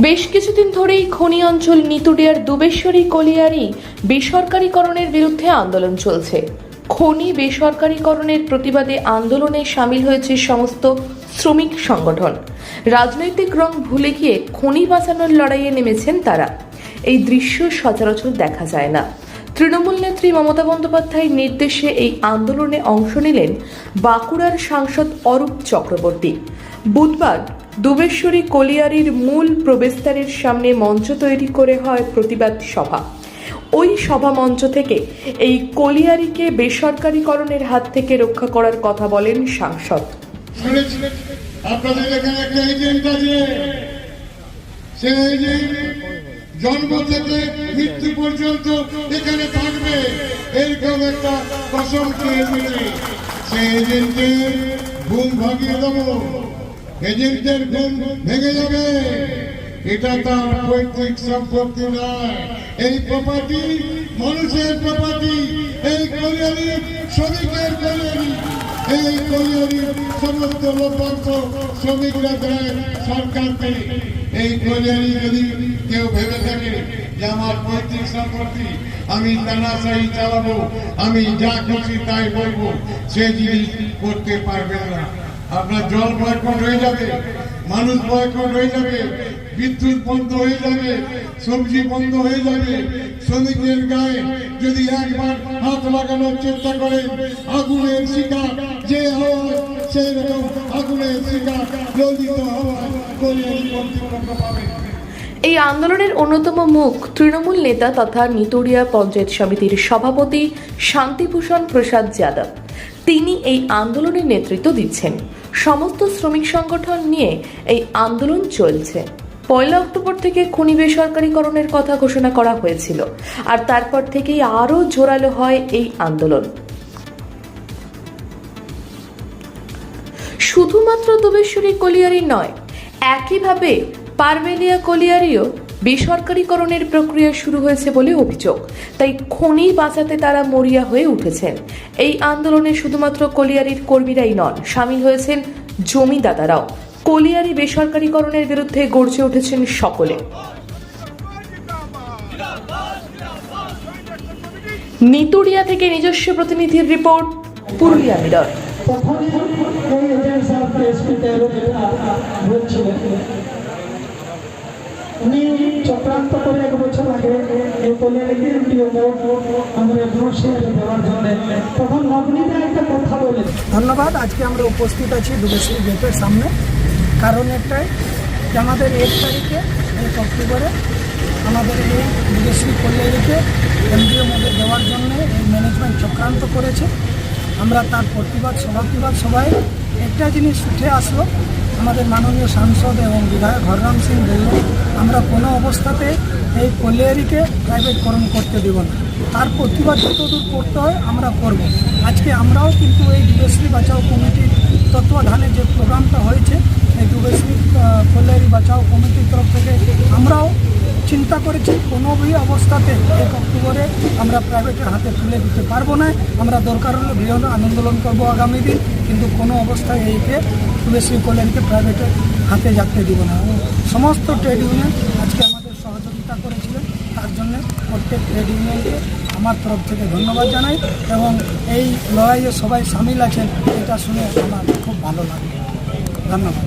বেশ কিছুদিন ধরেই খনি অঞ্চল নিতুডিয়ার দুবেশ্বরী কলিয়ারি বেসরকারীকরণের বিরুদ্ধে আন্দোলন চলছে। খনি বেসরকারীকরণের প্রতিবাদে আন্দোলনে সামিল হয়েছে সমস্ত শ্রমিক সংগঠন। রাজনৈতিক রং ভুলে গিয়ে খনি বাঁচানোর লড়াইয়ে নেমেছেন তারা। এই দৃশ্য সচরাচর দেখা যায় না। তৃণমূল নেত্রী মমতা বন্দ্যোপাধ্যায়ের নির্দেশে এই আন্দোলনে অংশ নিলেন বাঁকুড়ার সাংসদ অরূপ চক্রবর্তী। বুধবার দুবেশ্বরী কলিয়ারির মূল প্রবেশদ্বারের সামনে মঞ্চ তৈরি করে হয় প্রতিবাদ সভা। ওই সভা মঞ্চ থেকে এই কলিয়ারিকে বেসরকারীকরণের হাত থেকে রক্ষা করার কথা বলেন সাংসদ। আপনাদের এখানে একটা এজেন্ট আছে। সে এজেন্ট জন্ম থেকে মৃত্যু পর্যন্ত এখানে থাকবে। এরকম একটা কসম খেয়েছে সে এজেন্টের ঘুম ভাগিয়ে দেবো। এজেন্টের ঘুম ভেঙে যাবে। এটা তার পৈতৃক সম্পত্তি নয়। এই প্রপার্টি মানুষের প্রপার্টি এই কলিয়ারি শ্রমিকের এই কলিয়ারির সমস্ত লভ্যাংশ শ্রমিকরা দেয় সরকারকে। এই কলিয়ারি যদি কেউ ভেবে থাকে যে আমার পৈতৃক সম্পত্তি আমি তানাশাহি চালাবো, আমি যা খুশি তাই বলব, সে জিনিস করতে পারবে না। আপনার জল বয়কট হয়ে যাবে। মানুষ বয়কট হয়ে যাবে, বিদ্যুৎ বন্ধ হয়ে যাবে, সবজি বন্ধ হয়ে যাবে। শ্রমিকের গায়ে যদি একবার হাত লাগানোর চেষ্টা করেন, আগুনের শিকার যে হয় সেই রকম আগুনের শিকার ললিত হওয়ার পাবে এই আন্দোলনের অন্যতম মুখ তৃণমূল নেতা তথা নিতুড়িয়া পঞ্চায়েত সমিতির সভাপতি শান্তিভূষণ প্রসাদ যাদব। তিনি এই আন্দোলনের নেতৃত্ব দিচ্ছেন। সমস্ত শ্রমিক সংগঠন নিয়ে এই আন্দোলন চলছে। পয়লা অক্টোবর থেকে খনি বেসরকারীকরণের কথা ঘোষণা করা হয়েছিল আর তারপর থেকেই আরও জোরালো হয় এই আন্দোলন। শুধুমাত্র দুবেশ্বরী কলিয়ারি নয়, একইভাবে পারবেলিয়া কলিয়ারিও বেসরকারীকরণের প্রক্রিয়া শুরু হয়েছে বলে অভিযোগ। তাই খনি বাঁচাতে তারা মরিয়া হয়ে উঠেছেন। এই আন্দোলনে শুধুমাত্র কলিয়ারির কর্মীরাই নন, সামিল হয়েছেন জমিদাতারাও কলিয়ারি বেসরকারীকরণের বিরুদ্ধে গর্জে উঠেছেন সকলে। নিতুড়িয়া থেকে নিজস্ব প্রতিনিধির রিপোর্ট, পুরুলিয়া মিরর। উনি চক্রান্ত করে এক বছর আগে জন্য। ধন্যবাদ, আজকে আমরা উপস্থিত আছি দুবেশ্বরী গেটের সামনে। কারণ একটাই যে আমাদের এক তারিখে, এক অক্টোবরে আমাদের এই দুবেশ্বরী কল্যাণীকে কেন্দ্রীয় মধ্যে দেওয়ার জন্য এই ম্যানেজমেন্ট চক্রান্ত করেছে। আমরা তার প্রতিবাদ সভাপ্রতিবাদ সবাই একটা জিনিস উঠে আসলো আমাদের মাননীয় সাংসদ এবং বিধায়ক হররাম সিং বললেন আমরা কোনো অবস্থাতে এই কলিয়ারিকে প্রাইভেটকরণ করতে দেব না। তার প্রতিবাদ যতদূর করতে হয় আমরা করব। আজকে আমরাও কিন্তু এই যুবশ্রী বাঁচাও কমিটির তত্ত্বাবধানে যে প্রোগ্রামটা হয়েছে, এই যুবশ্রী কল্যাণী বাঁচাও কমিটির তরফ থেকে চিন্তা করেছি, কোনো বি অবস্থাতে এক অক্টোবরে আমরা প্রাইভেটের হাতে তুলে দিতে পারব না। আমরা দরকার হলে বৃহৎ আন্দোলন করব আগামী দিন, কিন্তু কোনো অবস্থায় এইকে তুলসী কল্যাণকে প্রাইভেটের হাতে যাতে দিব না। সমস্ত ট্রেড ইউনিয়ন আজকে আমাদের সহযোগিতা করেছিলেন, তার জন্য প্রত্যেক ট্রেড ইউনিয়নকে আমার তরফ থেকে ধন্যবাদ জানাই এবং এই লড়াইয়ে সবাই সামিল আছেন, এটা শুনে আমার খুব ভালো লাগে ধন্যবাদ।